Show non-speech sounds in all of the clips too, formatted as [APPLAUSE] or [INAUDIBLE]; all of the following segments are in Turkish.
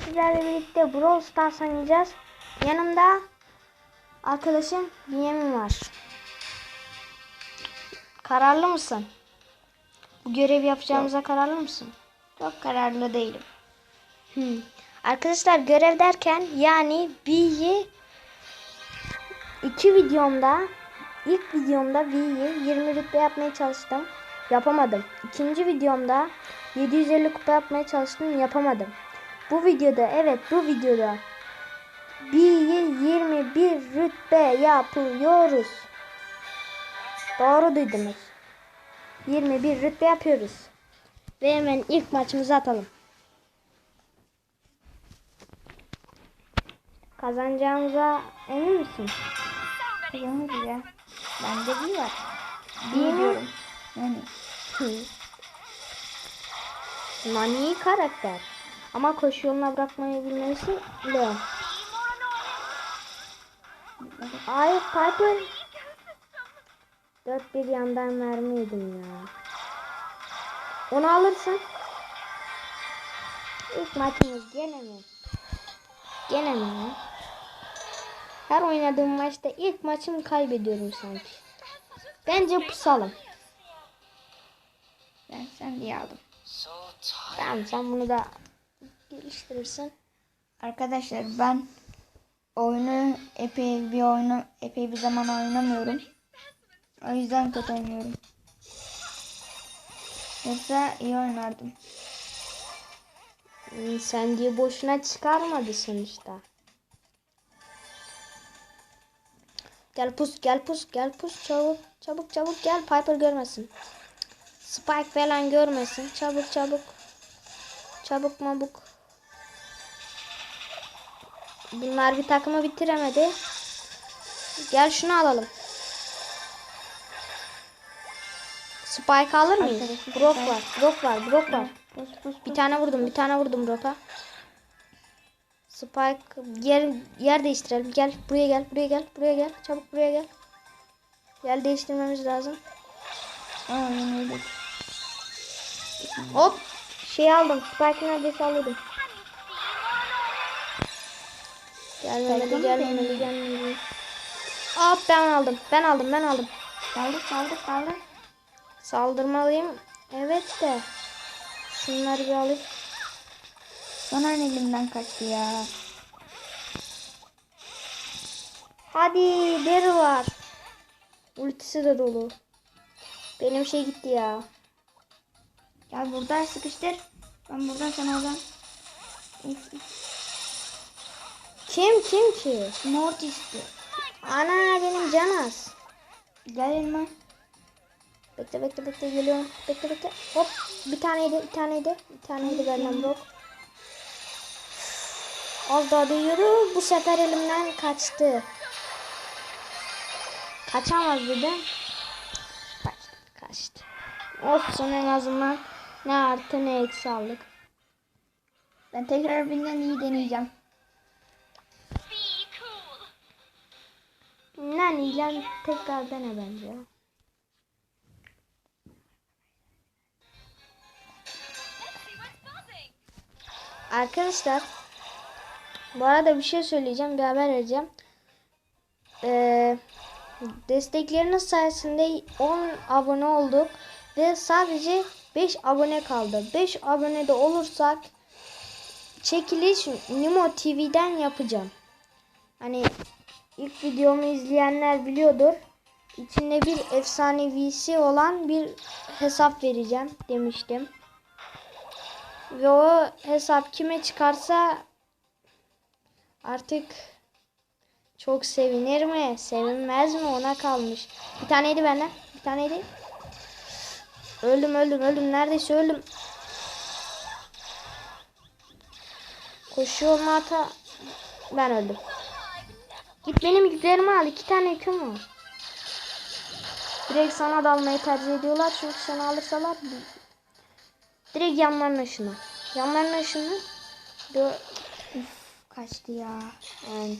Sizlerle birlikte Brawl Stars oynayacağız. Yanımda arkadaşım Yemin var. Kararlı mısın? Bu görev yapacağımıza kararlı mısın? Çok kararlı değilim. Hmm. Arkadaşlar görev derken yani V'yi iki videomda ilk videomda V'yi 20 rütbe yapmaya çalıştım. Yapamadım. İkinci videomda 750 kupa yapmaya çalıştım. Yapamadım. Bu videoda evet bu videoda V'yi 21 rütbe yapıyoruz. Doğru duydunuz. 21 rütbe yapıyoruz. Ve hemen ilk maçımızı atalım. Kazanacağımıza emin misin? Kazanırız ya. Bende bir var. Bilmiyorum. Yani Nani karakter. Ama koşu yoluna bırakmayı bilmesi Leon. Ay Piper. Dört bir yandan mermi ya. Onu alırsın. İlk maçımız gene mi? Gene mi? Her oynadığım maçta ilk maçımı kaybediyorum sanki. Bence pusalım. ben sen diye aldım. Tamam sen bunu da geliştirirsin. Arkadaşlar ben oyunu epey bir oyunu epey bir zaman oynamıyorum. O yüzden kötü oynuyorum. Yoksa iyi oynardım. Hmm, Sen diye boşuna çıkarmadı sonuçta. Gel pus gel pus gel pus çabuk çabuk çabuk gel Piper görmesin. Spike falan görmesin. Çabuk çabuk. Çabuk mabuk. Bunlar bir takımı bitiremedi. Gel şunu alalım. Spike alır mıyız? Brock var. Brock var. Brock var. Bir tane vurdum, bir tane vurdum Brock'a. Spike yer yer değiştirelim. Gel buraya gel, buraya gel, buraya gel. Çabuk buraya gel. Yer değiştirmemiz lazım. Aa yenildik. Hop! Şey aldım. Spike'ı neredeyse alıyordum. Gelmemeli, beğendin? gelmemeli. Hop ben aldım. Ben aldım, ben aldım. Saldır saldır saldır. Saldırmalıyım. Evet de. Şunları bir alayım. Son an elimden kaçtı ya. Hadi deri var. Ultisi de dolu. Benim şey gitti ya. Gel buradan sıkıştır. Ben buradan sen oradan. Kim kim ki? Mortis'ti. Ana benim can az. Gel elma. Bekle bekle bekle geliyorum. Bekle bekle. Hop bir taneydi bir taneydi. Bir taneydi benden Brock. Az daha değiyordu. Bu sefer elimden kaçtı. Kaçamaz dedim. Kaçtı kaçtı. Olsun en azından ne artı ne eksi aldık. Ben tekrar birinden iyi deneyeceğim. Naniyle tekrar dene bence. Arkadaşlar bu arada bir şey söyleyeceğim bir haber vereceğim. Ee, destekleriniz sayesinde 10 abone olduk ve sadece 5 abone kaldı. 5 abone de olursak çekiliş Nimo TV'den yapacağım. Hani ilk videomu izleyenler biliyordur. İçinde bir efsanevisi olan bir hesap vereceğim demiştim. Ve o hesap kime çıkarsa artık çok sevinir mi, sevinmez mi ona kalmış. Bir taneydi benden. Bir taneydi. Öldüm öldüm öldüm. Neredeyse öldüm. Koşuyor ata. Ben öldüm. Git benim yüklerimi al. İki tane yüküm var. Direkt sana dalmayı tercih ediyorlar. Çünkü seni alırsalar direkt yanlarına şunu. Yanlarına şunu. Dö- Kaçtı ya. yani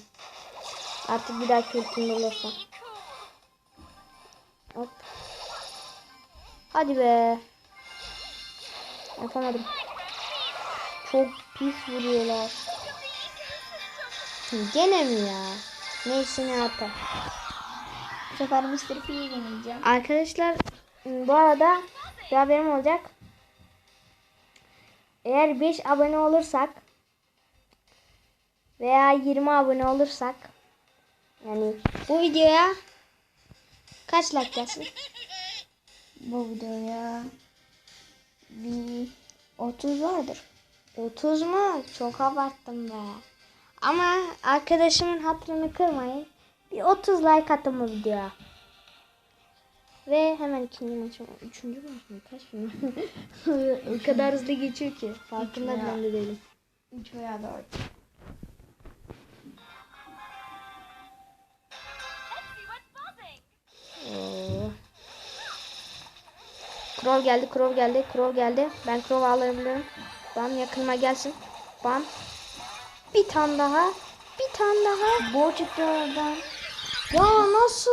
artık bir daha kültümde olursa. Hop. Hadi be. Yapamadım. Çok pis vuruyorlar. Gene mi ya? Ne yapar. Bu sefer Mr. P'yi deneyeceğim. Arkadaşlar bu arada bir haberim olacak. Eğer 5 abone olursak veya 20 abone olursak yani bu videoya kaç like gelsin? Bu videoya bir 30 vardır. 30 mu? Çok abarttım be. Ama arkadaşımın hatırını kırmayın. Bir 30 like atın bu videoya. Ve hemen ikinci maçım. Üçüncü maç mı? Kaç mı? [LAUGHS] o kadar hızlı geçiyor ki. Farkında ben de değilim. 3 veya 4. Oo. Krov geldi, Krov geldi, Krov geldi. Ben Krov alabilirim. Bam yakınıma gelsin. Bam. Bir tane daha. Bir tane daha. Bu çıktı oradan. Ya nasıl?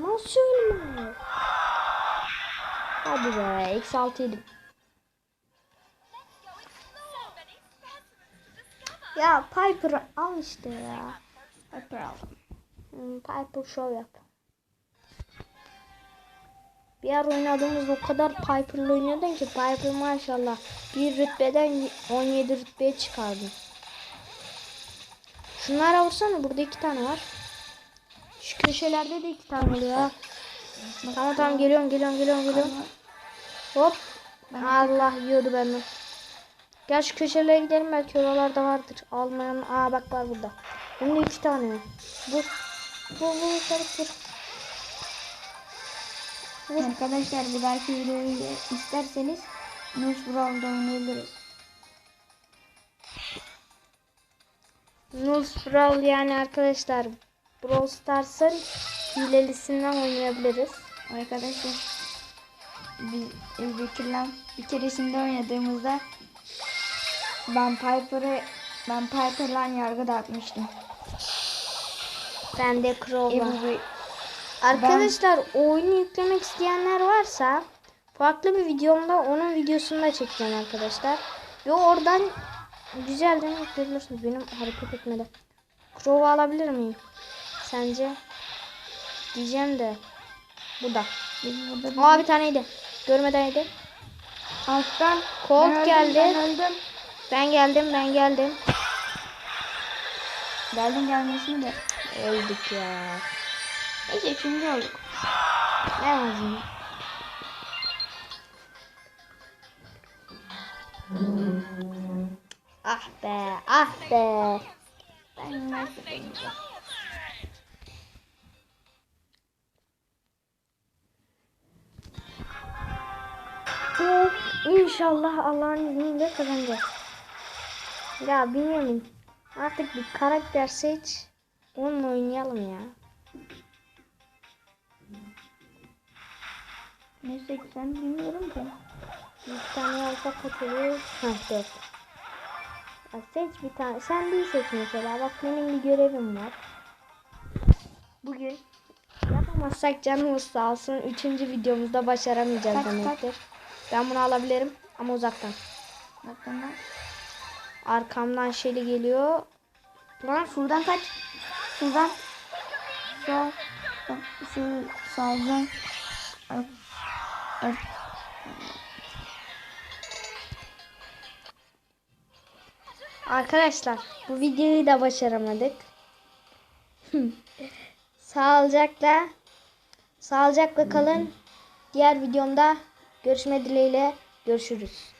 Nasıl ölmüyor? Hadi be. Eksi altı yedim. Ya Piper al işte ya. Piper aldım. Hmm, Piper show yap. Bir ara oynadığımızda o kadar Piper'la oynuyordun ki Piper maşallah bir rütbeden 17 rütbeye çıkardı. Şunlara vursana burada iki tane var. Şu köşelerde de iki tane oluyor. ha. Tamam tamam geliyorum geliyorum geliyorum geliyorum. Hop. Allah yiyordu benden. Gel şu köşelere gidelim belki oralarda vardır. Almayan. Aa bak var burada. Bunda iki tane. Vur. Vur vur çabuk vur. Arkadaşlar bir dahaki videoyu isterseniz Nus Brawl'da oynayabiliriz. Nulls Brawl yani arkadaşlar. Brawl Stars'ın hilelisinden oynayabiliriz. Arkadaşlar biz Bekir'le bir keresinde oynadığımızda ben Piper'ı ben Piper'la yargı dağıtmıştım. Ben de Crow'la. Arkadaşlar oyunu yüklemek isteyenler varsa farklı bir videomda onun videosunu da çekeceğim arkadaşlar. Ve oradan güzel de yükleyebilirsiniz. Benim hareket etmedi. Crow'u alabilir miyim? Sence? Diyeceğim de. Bu da. biz burada bir Aa bir taneydi. Görmeden yedi. alttan Colt geldi. Ben öldüm. Ben geldim ben geldim. Geldim gelmesini de. Öldük ya. Neyse üçüncü olduk. Ne lazım? Ah be, ah be. Ben nasıl döneceğim? Ve Allah'ın izniyle kazanacağız. Ya Bünyamin artık bir karakter seç. Onunla oynayalım ya. 180 bilmiyorum da. Bir tane alsak kaç olur? Seç bir tane. Sen değil seç mesela. Bak benim bir görevim var. Bugün yapamazsak canımız sağ olsun. Üçüncü videomuzda başaramayacağız Kaç, demektir. Ben bunu alabilirim ama uzaktan. Ben. Arkamdan Şeli geliyor. Lan Şuradan kaç. Şuradan. Bak, Şu sağdan. Ar- Arkadaşlar bu videoyu da başaramadık. [LAUGHS] Sağlıcakla sağlıcakla kalın. Diğer videomda görüşme dileğiyle görüşürüz.